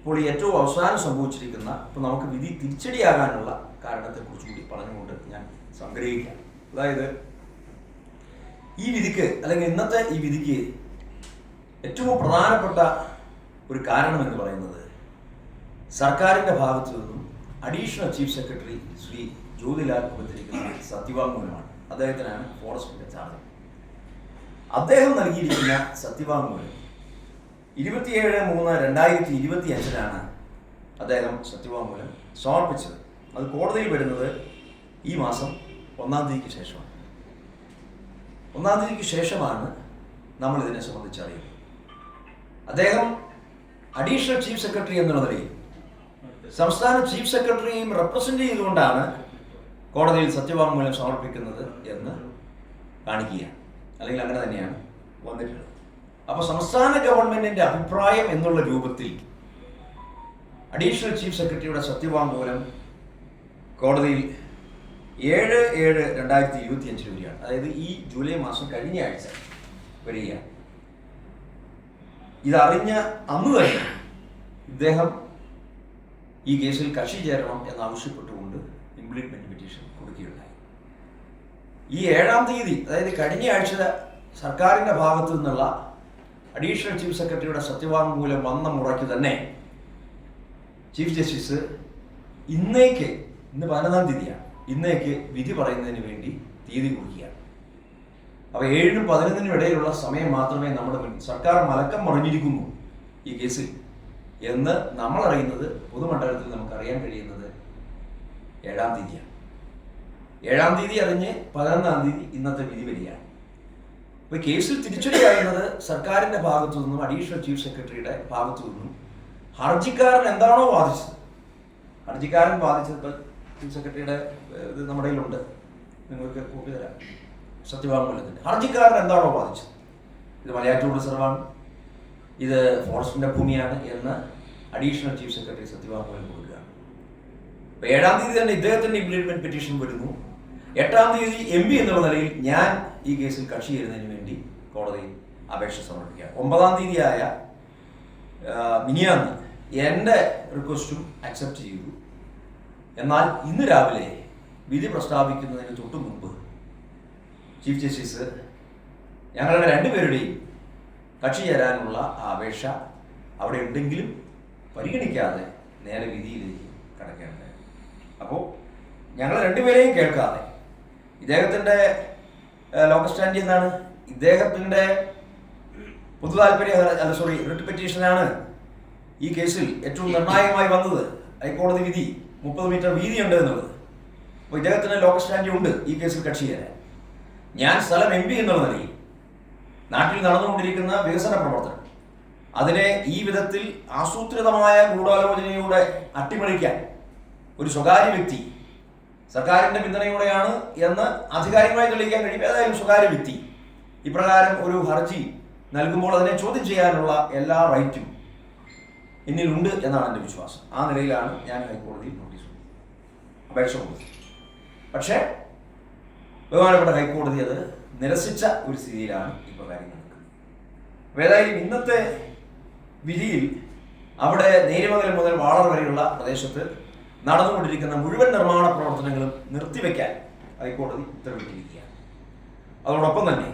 ഇപ്പോൾ ഏറ്റവും അവസാനം സംഭവിച്ചിരിക്കുന്ന ഇപ്പോൾ നമുക്ക് വിധി തിരിച്ചടിയാകാനുള്ള കാരണത്തെക്കുറിച്ച് കൂടി പറഞ്ഞുകൊണ്ട് ഞാൻ സംഗ്രഹിക്കാം. അതായത് ഈ വിധിക്ക് അല്ലെങ്കിൽ ഇന്നത്തെ ഈ വിധിക്ക് ഏറ്റവും പ്രധാനപ്പെട്ട ഒരു കാരണം എന്ന് പറയുന്നത് സർക്കാരിന്റെ ഭാഗത്തു നിന്നും additional chief secretary Shri Jyothilal കൊടുത്തിരിക്കുന്ന സത്യവാങ്മൂലമാണ്. അദ്ദേഹത്തിനാണ് ഫോറസ്റ്റിന്റെ ചാർജ്. അദ്ദേഹം നൽകിയിരിക്കുന്ന സത്യവാങ്മൂലം ഇരുപത്തിയേഴ് മൂന്ന് രണ്ടായിരത്തി ഇരുപത്തി അഞ്ചിലാണ് അദ്ദേഹം സത്യവാങ്മൂലം സമർപ്പിച്ചത്. അത് കോടതിയിൽ വരുന്നത് ഈ മാസം ഒന്നാം തീയതിക്ക് ശേഷമാണ്. ഒന്നാം തീയതിക്ക് ശേഷമാണ് നമ്മൾ ഇതിനെ സംബന്ധിച്ച് അറിയുന്നത്. അദ്ദേഹം അഡീഷണൽ ചീഫ് സെക്രട്ടറി എന്നുള്ള നിലയിൽ സംസ്ഥാന ചീഫ് സെക്രട്ടറിയും റെപ്രസെന്റ് ചെയ്തുകൊണ്ടാണ് കോടതിയിൽ സത്യവാങ്മൂലം സമർപ്പിക്കുന്നത് എന്ന് കാണിക്കുക അല്ലെങ്കിൽ അങ്ങനെ തന്നെയാണ് വന്നിട്ടുള്ളത്. അപ്പോൾ സംസ്ഥാന ഗവൺമെന്റിന്റെ അഭിപ്രായം എന്നുള്ള രൂപത്തിൽ അഡീഷണൽ ചീഫ് സെക്രട്ടറിയുടെ സത്യവാങ്മൂലം കോടതിയിൽ ഏഴ് ഏഴ് രണ്ടായിരത്തി ഇരുപത്തി അഞ്ചിൽ വരികയാണ്. അതായത് ഈ ജൂലൈ മാസം കഴിഞ്ഞ ആഴ്ച വരികയാണ്. ഇതറിഞ്ഞ അന്ന് തന്നെ ഇദ്ദേഹം ഈ കേസിൽ കക്ഷി ചേരണം എന്നാവശ്യപ്പെട്ടുകൊണ്ട് ഇംപ്ലിമെന്റ് പെറ്റീഷൻ കൊടുക്കുകയുണ്ടായി. ഈ ഏഴാം തീയതി അതായത് കഴിഞ്ഞ ആഴ്ച സർക്കാരിന്റെ ഭാഗത്തു നിന്നുള്ള അഡീഷണൽ ചീഫ് സെക്രട്ടറിയുടെ സത്യവാങ്മൂലം വന്ന മുറയ്ക്ക് തന്നെ ചീഫ് ജസ്റ്റിസ് ഇന്നേക്ക് ഇന്ന് പതിനൊന്നാം തീയതിയാണ്. ഇന്നേക്ക് വിധി പറയുന്നതിന് വേണ്ടി തീയതി കൊടുക്കുകയാണ്. അപ്പോൾ ഏഴിനും പതിനൊന്നിനും ഇടയിലുള്ള സമയം മാത്രമേ നമ്മുടെ മുന്നിൽ സർക്കാർ മലക്കം മറിഞ്ഞിരിക്കുന്നു ഈ കേസിൽ. എന്ന് നമ്മൾ അറിയുന്നത് പൊതുമണ്ഡലത്തിൽ നമുക്ക് അറിയാൻ കഴിയുന്നത് ഏഴാം തീയതിയാണ്. ഏഴാം തീയതി അറിഞ്ഞ് പതിനൊന്നാം തീയതി ഇന്നത്തെ വിധി വരികയാണ്. അപ്പോൾ കേസിൽ തിരിച്ചടി പറയുന്നത് സർക്കാരിന്റെ ഭാഗത്തു നിന്നും അഡീഷണൽ ചീഫ് സെക്രട്ടറിയുടെ ഭാഗത്തു നിന്നും ഹർജിക്കാരൻ എന്താണോ വാദിച്ചത്? ഹർജിക്കാരൻ വാദിച്ചത് ചീഫ് സെക്രട്ടറിയുടെ ഇത് നമ്മുടെ കയ്യിലുണ്ട്. നിങ്ങൾക്ക് കോപ്പി തരാം. സത്യവാങ്മൂലത്തിന്റെ. ഹർജിക്കാരൻ എന്താണോ വാദിച്ചത്? ഇത് മലയാറ്റൂർ റിസർവാണ് ഇത് ഫോറസ്റ്റിന്റെ ഭൂമിയാണ് എന്ന് അഡീഷണൽ ചീഫ് സെക്രട്ടറി സത്യവാങ്മൂലം കൊടുക്കുകയാണ്. അപ്പൊ ഏഴാം തീയതി തന്നെ ഇദ്ദേഹത്തിന്റെ ഇംപ്ലിമെന്റ് പെറ്റീഷൻ വരുന്നു. എട്ടാം തീയതി എം പി എന്നുള്ള നിലയിൽ ഞാൻ ഈ കേസിൽ കക്ഷി ചേരുന്നതിന് വേണ്ടി കോടതിയിൽ അപേക്ഷ സമർപ്പിക്കുക. ഒമ്പതാം തീയതിയായ മിനിയാന്ന് എന്റെ റിക്വസ്റ്റും അക്സെപ്റ്റ് ചെയ്തു. എന്നാൽ ഇന്ന് രാവിലെ വിധി പ്രസ്താവിക്കുന്നതിന് തൊട്ടു മുമ്പ് ചീഫ് ജസ്റ്റിസ് ഞങ്ങളുടെ രണ്ടുപേരുടെയും കക്ഷി ചേരാനുള്ള ആ അപേക്ഷ അവിടെ ഉണ്ടെങ്കിലും പരിഗണിക്കാതെ നേരെ വിധിയിലേക്ക് കടക്കേണ്ടത് അപ്പോൾ ഞങ്ങൾ രണ്ടുപേരെയും കേൾക്കാതെ ഇദ്ദേഹത്തിന്റെ ലോക്കൽ സ്റ്റാൻഡ് എന്താണ് ഇദ്ദേഹത്തിന്റെ പൊതു താല്പര്യ സോറി റിട്ട് പെറ്റീഷനാണ് ഈ കേസിൽ ഏറ്റവും നിർണായകമായി വന്നത്. ഹൈക്കോടതി വിധി മുപ്പത് മീറ്റർ വീതിയുണ്ട് എന്നുള്ളത്. അപ്പോൾ ഇദ്ദേഹത്തിന് ലോക്കൽ സ്റ്റാൻഡ് ഉണ്ട് ഈ കേസിൽ കക്ഷി തരാൻ ഞാൻ സ്ഥലം എം പി എന്നുള്ള നിലയിൽ നാട്ടിൽ നടന്നുകൊണ്ടിരിക്കുന്ന വികസന പ്രവർത്തനം അതിനെ ഈ വിധത്തിൽ ആസൂത്രിതമായ ഗൂഢാലോചനയോടെ അട്ടിമറിക്കാൻ ഒരു സ്വകാര്യ വ്യക്തി സർക്കാരിന്റെ പിന്തുണയോടെയാണ് എന്ന് ആധികാരികമായി തെളിയിക്കാൻ കഴിയും ഏതായാലും സ്വകാര്യ വ്യക്തി ഇപ്രകാരം ഒരു ഹർജി നൽകുമ്പോൾ അതിനെ ചോദ്യം ചെയ്യാനുള്ള എല്ലാ റൈറ്റും എന്നിലുണ്ട് എന്നാണ് എന്റെ വിശ്വാസം. ആ നിലയിലാണ് ഞാൻ ഹൈക്കോടതിയിൽ നോട്ടീസ് അപേക്ഷ കൊടുത്തത്. പക്ഷേ ബഹുമാനപ്പെട്ട ഹൈക്കോടതി അത് നിരസിച്ച ഒരു സ്ഥിതിയിലാണ് ഇപ്പോൾ കാര്യങ്ങൾ നിൽക്കുന്നത് ഏതായാലും ഇന്നത്തെ വിധിയിൽ അവിടെ നേര്യമംഗലം മുതൽ വാളർ വരെയുള്ള പ്രദേശത്ത് നടന്നുകൊണ്ടിരിക്കുന്ന മുഴുവൻ നിർമ്മാണ പ്രവർത്തനങ്ങളും നിർത്തിവെക്കാൻ ഹൈക്കോടതി ഉത്തരവിട്ടിരിക്കുകയാണ്. അതോടൊപ്പം തന്നെ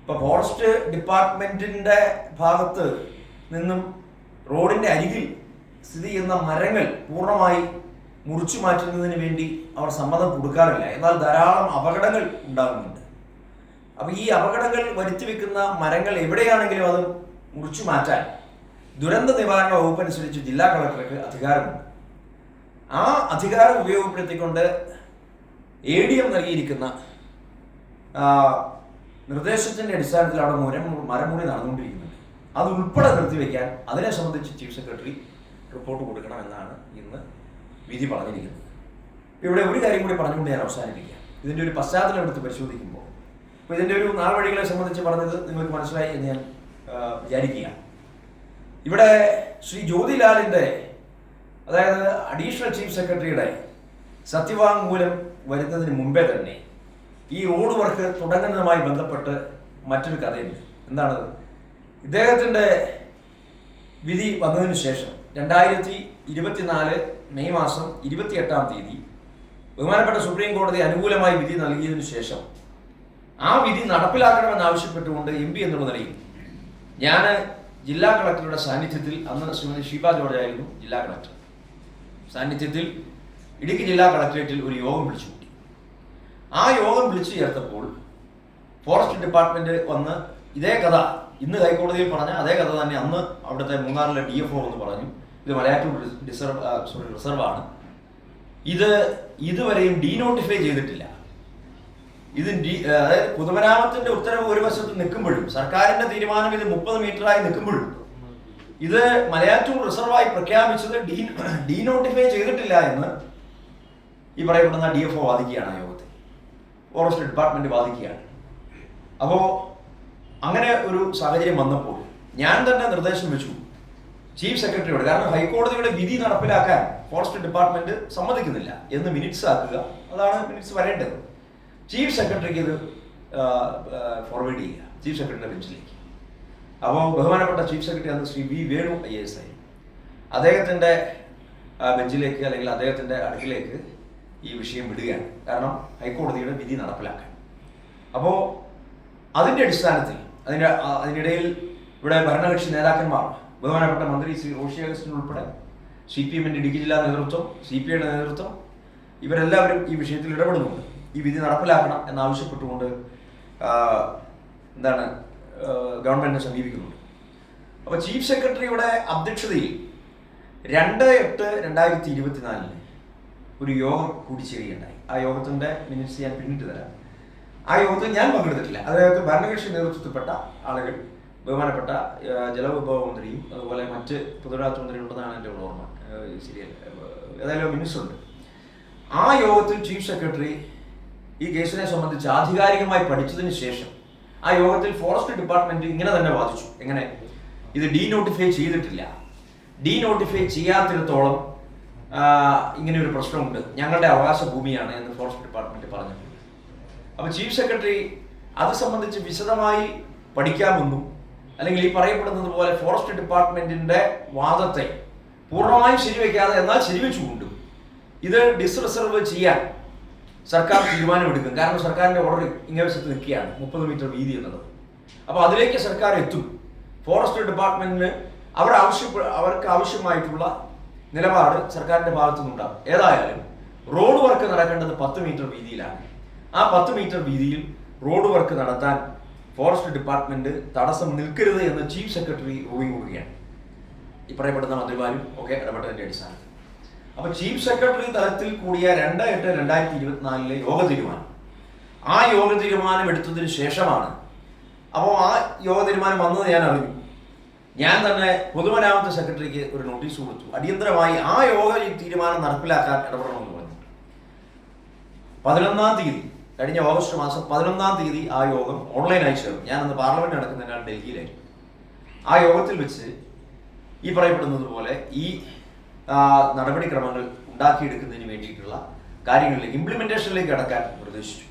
ഇപ്പോൾ ഫോറസ്റ്റ് ഡിപ്പാർട്ട്മെന്റിന്റെ ഭാഗത്ത് നിന്നും റോഡിന്റെ അരികിൽ സ്ഥിതി ചെയ്യുന്ന മരങ്ങൾ പൂർണമായി മുറിച്ചു മാറ്റുന്നതിന് വേണ്ടി അവർ സമ്മതം കൊടുക്കാറില്ല. എന്നാൽ ധാരാളം അപകടങ്ങൾ ഉണ്ടാകുന്നുണ്ട്. അപ്പൊ ഈ അപകടങ്ങൾ വരുത്തി വെക്കുന്ന മരങ്ങൾ എവിടെയാണെങ്കിലും അത് മുറിച്ചു മാറ്റാൻ ദുരന്ത നിവാരണ വകുപ്പ് അനുസരിച്ച് ജില്ലാ കളക്ടർക്ക് അധികാരമുണ്ട്. ആ അധികാരം ഉപയോഗപ്പെടുത്തിക്കൊണ്ട് എ ഡി എം നൽകിയിരിക്കുന്ന നിർദ്ദേശത്തിന്റെ അടിസ്ഥാനത്തിലാണ് മുരം മരമുറി നടന്നുകൊണ്ടിരിക്കുന്നത് അത് ഉൾപ്പെടെ നിർത്തിവെക്കാൻ അതിനെ സംബന്ധിച്ച് ചീഫ് സെക്രട്ടറി റിപ്പോർട്ട് കൊടുക്കണമെന്നാണ് ഇന്ന് വിധി പറഞ്ഞിരിക്കുന്നത്. ഇവിടെ ഒരു കാര്യം കൂടി പറഞ്ഞുകൊണ്ട് ഞാൻ അവസാനിപ്പിക്കാം. ഇതിന്റെ ഒരു പശ്ചാത്തലം എടുത്ത് പരിശോധിക്കുമ്പോൾ. അപ്പോൾ ഇതിന്റെ ഒരു നാൾവഴികളെ സംബന്ധിച്ച് പറഞ്ഞത് നിങ്ങൾക്ക് മനസ്സിലായി എന്ന് ഞാൻ വിചാരിക്കുക. ഇവിടെ ശ്രീ ജ്യോതിലാലിന്റെ അതായത് അഡീഷണൽ ചീഫ് സെക്രട്ടറിയുടെ സത്യവാങ്മൂലം വരുന്നതിന് മുമ്പേ തന്നെ ഈ റോഡ് വർക്ക് തുടങ്ങുന്നതുമായി ബന്ധപ്പെട്ട് മറ്റൊരു കഥയുണ്ട്. എന്താണത് ഇദ്ദേഹത്തിന്റെ വിധി വന്നതിന് ശേഷം രണ്ടായിരത്തി ഇരുപത്തിനാല് മെയ് മാസം ഇരുപത്തിയെട്ടാം തീയതി ബഹുമാനപ്പെട്ട സുപ്രീം കോടതി അനുകൂലമായി വിധി നൽകിയതിനു ശേഷം ആ വിധി നടപ്പിലാക്കണമെന്നാവശ്യപ്പെട്ടുകൊണ്ട് എം പി എന്നുള്ള നിലയിൽ ഞാൻ ജില്ലാ കളക്ടറുടെ സാന്നിധ്യത്തിൽ അന്ന് ശ്രീമതി ഷീബ ജോർജ് ആയിരുന്നു ജില്ലാ കളക്ടർ. സാന്നിധ്യത്തിൽ ഇടുക്കി ജില്ലാ കളക്ടറേറ്റിൽ ഒരു യോഗം വിളിച്ചു കൂട്ടി. ആ യോഗം വിളിച്ചു ചേർത്തപ്പോൾ ഫോറസ്റ്റ് ഡിപ്പാർട്ട്മെന്റ് വന്ന് ഇതേ കഥ ഇന്ന് ഹൈക്കോടതിയിൽ പറഞ്ഞ അതേ കഥ തന്നെ അന്ന് അവിടുത്തെ മൂന്നാറിലെ ഡി എഫ് ഒ എന്ന് പറഞ്ഞു. ഇത് മലയാറ്റൂർ റിസർവ് സോറി റിസർവാണ്. ഇത് ഇതുവരെയും ഡീനോട്ടിഫൈ ചെയ്തിട്ടില്ല. ഇത് അതായത് പൊതുമരാമത്തിന്റെ ഉത്തരവ് ഒരു വശത്ത് നിൽക്കുമ്പോഴും സർക്കാരിന്റെ തീരുമാനം ഇത് മുപ്പത് മീറ്ററായി നിൽക്കുമ്പോഴും ഇത് മലയാറ്റൂർ റിസർവായി പ്രഖ്യാപിച്ചത് ഡീ നോട്ടിഫൈ ചെയ്തിട്ടില്ല എന്ന് ഈ പറയപ്പെടുന്ന ഡി എഫ് ഒ വാദിക്കുകയാണ് യോഗത്തിൽ. ഫോറസ്റ്റ് ഡിപ്പാർട്ട്മെന്റ് വാദിക്കുകയാണ്. അപ്പോൾ അങ്ങനെ ഒരു സാഹചര്യം വന്നപ്പോൾ ഞാൻ തന്നെ നിർദ്ദേശം വെച്ചു. ചീഫ് സെക്രട്ടറിയോട് കാരണം ഹൈക്കോടതിയുടെ വിധി നടപ്പിലാക്കാൻ ഫോറസ്റ്റ് ഡിപ്പാർട്ട്മെന്റ് സമ്മതിക്കുന്നില്ല എന്ന് മിനിറ്റ്സ് ആക്കുക. അതാണ് മിനിറ്റ്സ് വരേണ്ടത്. ചീഫ് സെക്രട്ടറിക്ക് ഇത് ഫോർവേഡ് ചെയ്യുക. ചീഫ് സെക്രട്ടറിയുടെ ബെഞ്ചിലേക്ക് അപ്പോൾ ബഹുമാനപ്പെട്ട ചീഫ് സെക്രട്ടറി അന്ന് Shri V Venu I S ആയി. അദ്ദേഹത്തിന്റെ ബെഞ്ചിലേക്ക് അല്ലെങ്കിൽ അദ്ദേഹത്തിന്റെ അടുക്കിലേക്ക് ഈ വിഷയം വിടുകയാണ്. കാരണം ഹൈക്കോടതിയുടെ വിധി നടപ്പിലാക്കാൻ. അപ്പോൾ അതിന്റെ അടിസ്ഥാനത്തിൽ അതിന്റെ അതിനിടയിൽ ഇവിടെ ഭരണകക്ഷി നേതാക്കന്മാർ ബഹുമാനപ്പെട്ട മന്ത്രി ശ്രീ റോഷി അഗസ്റ്റിൻ ഉൾപ്പെടെ സി പി എമ്മിന്റെ ഇടുക്കി ജില്ലാ നേതൃത്വം സി പി ഐയുടെ നേതൃത്വം ഇവരെല്ലാവരും ഈ വിഷയത്തിൽ ഇടപെടുന്നുണ്ട്. ഈ വിധി നടപ്പിലാക്കണം എന്നാവശ്യപ്പെട്ടുകൊണ്ട് എന്താണ് ഗവൺമെന്റിനെ സമീപിക്കുന്നുണ്ട്. അപ്പോൾ ചീഫ് സെക്രട്ടറിയുടെ അധ്യക്ഷതയിൽ രണ്ട് എട്ട് രണ്ടായിരത്തി ഇരുപത്തിനാലിന് ഒരു യോഗം കൂടിച്ചേരുകയുണ്ടായി. ആ യോഗത്തിന്റെ മിനിറ്റ്സ് ഞാൻ പിന്നിട്ട് തരാം. ആ യോഗത്തിൽ ഞാൻ പങ്കെടുത്തിട്ടില്ല. അതായത് ഭരണകക്ഷി നേതൃത്വത്തിൽപ്പെട്ട ആളുകൾ ബഹുമാനപ്പെട്ട ജലവിഭവ മന്ത്രിയും അതുപോലെ മറ്റ് പൊതുരാജ് മന്ത്രിയും ഉണ്ടെന്നാണ് എന്റെ ഓർമ്മ ശരിയല്ല ഏതായാലും മിനിറ്റ്സ് ഉണ്ട്. ആ യോഗത്തിൽ ചീഫ് സെക്രട്ടറി ഈ കേസിനെ സംബന്ധിച്ച് ആധികാരികമായി പഠിച്ചതിന് ശേഷം ആ യോഗത്തിൽ ഫോറസ്റ്റ് ഡിപ്പാർട്ട്മെന്റ് ഇങ്ങനെ തന്നെ വാദിച്ചു. എങ്ങനെ? ഇത് ഡീനോട്ടിഫൈ ചെയ്തിട്ടില്ല. ഡീനോട്ടിഫൈ ചെയ്യാത്തിടത്തോളം ഇങ്ങനെ ഒരു പ്രശ്നമുണ്ട്. ഞങ്ങളുടെ അവകാശ ഭൂമിയാണ് എന്ന് ഫോറസ്റ്റ് ഡിപ്പാർട്ട്മെന്റ് പറഞ്ഞു. അപ്പൊ ചീഫ് സെക്രട്ടറി അത് സംബന്ധിച്ച് വിശദമായി പഠിക്കാമെന്നും അല്ലെങ്കിൽ ഈ പറയപ്പെടുന്നത് പോലെ ഫോറസ്റ്റ് ഡിപ്പാർട്ട്മെന്റിന്റെ വാദത്തെ പൂർണമായും ശരിവെക്കാതെ എന്നാൽ ശരിവെച്ചുകൊണ്ടും ഇത് ഡിസ്റിസർവ് ചെയ്യാൻ സർക്കാർ തീരുമാനമെടുക്കും കാരണം സർക്കാരിന്റെ ഓർഡർ ഇങ്ങനെ വശത്ത് നിൽക്കുകയാണ്. മുപ്പത് മീറ്റർ വീതി എന്നുള്ളത്. അപ്പോൾ അതിലേക്ക് സർക്കാർ എത്തും. ഫോറസ്റ്റ് ഡിപ്പാർട്ട്മെന്റിന് അവർ ആവശ്യപ്പെ അവർക്ക് ആവശ്യമായിട്ടുള്ള നിലപാട് സർക്കാരിന്റെ ഭാഗത്തു നിന്നുണ്ടാകും ഏതായാലും റോഡ് വർക്ക് നടക്കേണ്ടത് പത്ത് മീറ്റർ വീതിയിലാണ്. ആ പത്ത് മീറ്റർ വീതിയിൽ റോഡ് വർക്ക് നടത്താൻ ഫോറസ്റ്റ് ഡിപ്പാർട്ട്മെന്റ് തടസ്സം നിൽക്കരുത് എന്ന് ചീഫ് സെക്രട്ടറി റൂളിംഗ് കൊടുക്കുകയാണ് ഈ പറയപ്പെടുന്ന മന്ത്രിമാരും ഒക്കെ ഇടപെട്ടതിന്റെ അടിസ്ഥാനത്തിൽ. അപ്പൊ ചീഫ് സെക്രട്ടറി തലത്തിൽ കൂടിയ രണ്ട് എട്ട് രണ്ടായിരത്തി ഇരുപത്തിനാലിലെ യോഗ തീരുമാനം. ആ യോഗ തീരുമാനം എടുത്തതിന് ശേഷമാണ്. അപ്പോൾ ആ യോഗ തീരുമാനം വന്നത് ഞാൻ അറിഞ്ഞു. ഞാൻ തന്നെ പൊതുമരാമത്ത് സെക്രട്ടറിക്ക് ഒരു നോട്ടീസ് കൊടുത്തു. അടിയന്തരമായി ആ യോഗ തീരുമാനം നടപ്പിലാക്കാൻ ഇടപെടണമെന്ന് പറഞ്ഞു. പതിനൊന്നാം തീയതി കഴിഞ്ഞ ഓഗസ്റ്റ് മാസം പതിനൊന്നാം തീയതി ആ യോഗം ഓൺലൈനായി ചേർന്നു. ഞാൻ അന്ന് പാർലമെന്റ് നടക്കുന്നതിനാൽ ഡൽഹിയിലായിരുന്നു. ആ യോഗത്തിൽ വെച്ച് ഈ പറയപ്പെടുന്നത് പോലെ ഈ നടപടിക്രമങ്ങൾ ഉണ്ടാക്കിയെടുക്കുന്നതിന് വേണ്ടിയിട്ടുള്ള കാര്യങ്ങളിലേക്ക് ഇംപ്ലിമെന്റേഷനിലേക്ക് കടക്കാൻ നിർദ്ദേശിച്ചു.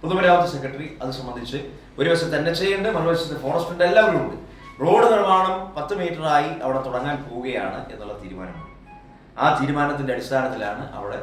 പൊതുമരാമത്ത് സെക്രട്ടറി അത് സംബന്ധിച്ച് ഒരു വശത്ത് എൻ എച്ച് ഉണ്ട് മറുവശത്ത് ഫോറസ്റ്റിന്റെ എല്ലാവരും ഉണ്ട്. റോഡ് നിർമ്മാണം പത്ത് മീറ്ററായി അവിടെ തുടങ്ങാൻ പോവുകയാണ് എന്നുള്ള തീരുമാനമാണ്. ആ തീരുമാനത്തിന്റെ അടിസ്ഥാനത്തിലാണ് അവിടെ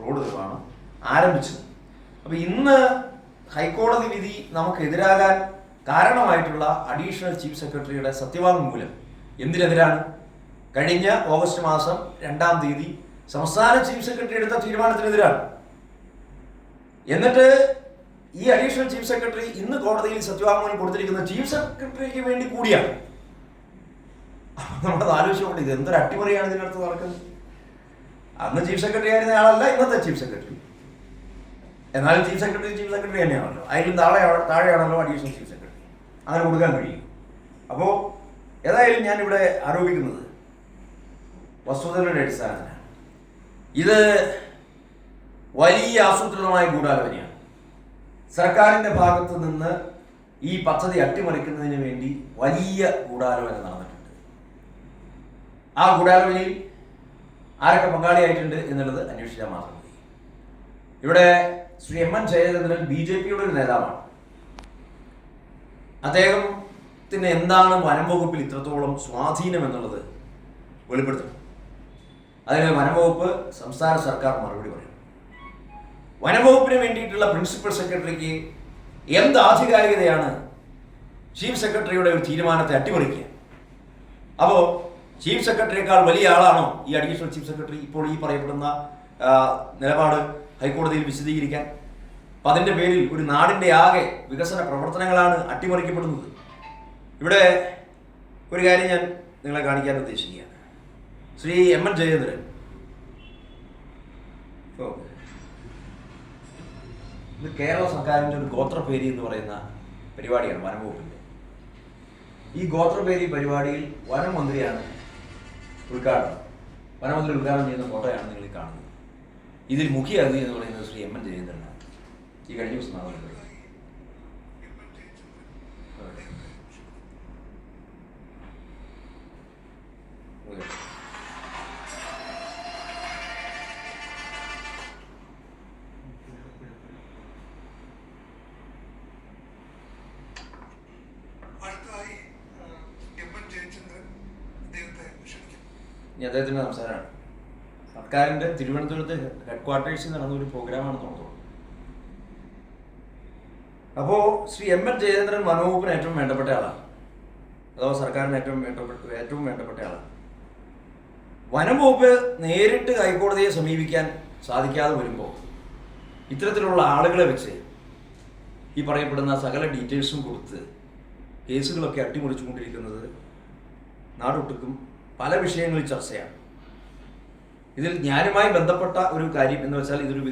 റോഡ് നിർമ്മാണം ആരംഭിച്ചത്. അപ്പൊ ഇന്ന് ഹൈക്കോടതി വിധി നമുക്ക് എതിരാകാൻ കാരണമായിട്ടുള്ള അഡീഷണൽ ചീഫ് സെക്രട്ടറിയുടെ സത്യവാങ്മൂലം എന്തിനെതിരാണ്? കഴിഞ്ഞ ഓഗസ്റ്റ് മാസം രണ്ടാം തീയതി സംസ്ഥാന ചീഫ് സെക്രട്ടറി എടുത്ത തീരുമാനത്തിനെതിരാണ്. എന്നിട്ട് ഈ അഡീഷണൽ ചീഫ് സെക്രട്ടറി ഇന്ന് കോടതിയിൽ സത്യവാങ്മൂലം കൊടുത്തിരിക്കുന്ന ചീഫ് സെക്രട്ടറിക്ക് വേണ്ടി കൂടിയാണ്. നമ്മളത് ആലോചിച്ചുകൊണ്ട് ഇത് എന്തൊരു അട്ടിമറിയാണ് ഇതിനടുത്ത് നടക്കുന്നത്? അന്ന് ചീഫ് സെക്രട്ടറി ആയിരുന്ന ആളല്ല ഇന്നത്തെ ചീഫ് സെക്രട്ടറി. എന്നാലും ചീഫ് സെക്രട്ടറി ചീഫ് സെക്രട്ടറി തന്നെയാണല്ലോ. അതിലും താഴെ താഴെയാണല്ലോ അഡീഷണൽ ചീഫ് സെക്രട്ടറി. അങ്ങനെ കൊടുക്കാൻ കഴിയും. അപ്പോൾ ഏതായാലും ഞാനിവിടെ ആരോപിക്കുന്നത് വസ്തുതകളുടെ അടിസ്ഥാനത്തിലാണ്. ഇത് വലിയ ആസൂത്രിതമായ ഗൂഢാലോചനയാണ്. സർക്കാരിന്റെ ഭാഗത്ത് നിന്ന് ഈ പദ്ധതി അട്ടിമറിക്കുന്നതിന് വേണ്ടി വലിയ ഗൂഢാലോചന നടന്നിട്ടുണ്ട്. ആ ഗൂഢാലോചനയിൽ ആരൊക്കെ പങ്കാളിയായിട്ടുണ്ട് എന്നുള്ളത് അന്വേഷിച്ചാൽ മാത്രം മതി. ഇവിടെ Shri M N Jayachandran B J പിയുടെ ഒരു നേതാവാണ്. അദ്ദേഹത്തിന് എന്താണ് വനം വകുപ്പിൽ ഇത്രത്തോളം സ്വാധീനം എന്നുള്ളത് വെളിപ്പെടുത്തണം. അതിന് വനംവകുപ്പ് സംസ്ഥാന സർക്കാർ മറുപടി പറയും. വനംവകുപ്പിന് വേണ്ടിയിട്ടുള്ള പ്രിൻസിപ്പൽ സെക്രട്ടറിക്ക് എന്ത് ആധികാരികതയാണ് ചീഫ് സെക്രട്ടറിയുടെ ഒരു തീരുമാനത്തെ അട്ടിമറിക്കുക? അപ്പോൾ ചീഫ് സെക്രട്ടറിയേക്കാൾ വലിയ ആളാണോ ഈ അഡീഷണൽ ചീഫ് സെക്രട്ടറി ഇപ്പോൾ ഈ പറയപ്പെടുന്ന നിലപാട് ഹൈക്കോടതിയിൽ വിശദീകരിക്കാൻ? അപ്പം അതിന്റെ പേരിൽ ഒരു നാടിന്റെ ആകെ വികസന പ്രവർത്തനങ്ങളാണ് അട്ടിമറിക്കപ്പെടുന്നത്. ഇവിടെ ഒരു കാര്യം ഞാൻ നിങ്ങളെ കാണിക്കാൻ ഉദ്ദേശിക്കുകയാണ്. ശ്രീ എം എൻ ജയേന്ദ്രൻ ഇത് കേരള സർക്കാരിന്റെ ഒരു ഗോത്രപേരി എന്ന് പറയുന്ന പരിപാടിയാണ് വനംവകുപ്പിന്റെ ഈ ഗോത്രപേരി പരിപാടിയിൽ വനം മന്ത്രിയാണ് ഉദ്ഘാടനം. വനമന്ത്രി ഉദ്ഘാടനം ചെയ്യുന്ന ഫോട്ടോയാണ് നിങ്ങൾ കാണുന്നത്. ഇതിൽ മുഖ്യ അതിഥി എന്ന് പറയുന്നത് ശ്രീ എം എൻ ജയേന്ദ്രനാണ് ഈ കഴിഞ്ഞ ദിവസം നടന്നത് ഓക്കെ. അടുത്തതായി ആ, എം എൻ ജയചന്ദ്രൻ അദ്ദേഹത്തെ ക്ഷണിക്കും ഇനി അദ്ദേഹത്തിന്റെ സംസാരമാണ്. സർക്കാരിന്റെ തിരുവനന്തപുരത്ത് ഹെഡ് ക്വാർട്ടേഴ്സിൽ നടന്ന ഒരു പ്രോഗ്രാമാണ് തോന്നുന്നത് അപ്പോൾ ശ്രീ എം എൻ ജയേന്ദ്രൻ വനവകുപ്പിന് ഏറ്റവും വേണ്ടപ്പെട്ട ആളാണ് അഥവാ സർക്കാരിന് ഏറ്റവും വേണ്ടപ്പെട്ട ഏറ്റവും വേണ്ടപ്പെട്ട ആളാണ് വനംവകുപ്പ് നേരിട്ട് ഹൈക്കോടതിയെ സമീപിക്കാൻ സാധിക്കാതെ വരുമ്പോൾ ഇത്തരത്തിലുള്ള ആളുകളെ വെച്ച് ഈ പറയപ്പെടുന്ന സകല ഡീറ്റെയിൽസും കൊടുത്ത് കേസുകളൊക്കെ അട്ടിമറിച്ചുകൊണ്ടിരിക്കുന്നത് നാടൊട്ടുക്കും പല വിഷയങ്ങളിൽ ചർച്ചയാണ്. ഇതിൽ ഞാനുമായി ബന്ധപ്പെട്ട ഒരു കാര്യം എന്ന് വെച്ചാൽ ഇതൊരു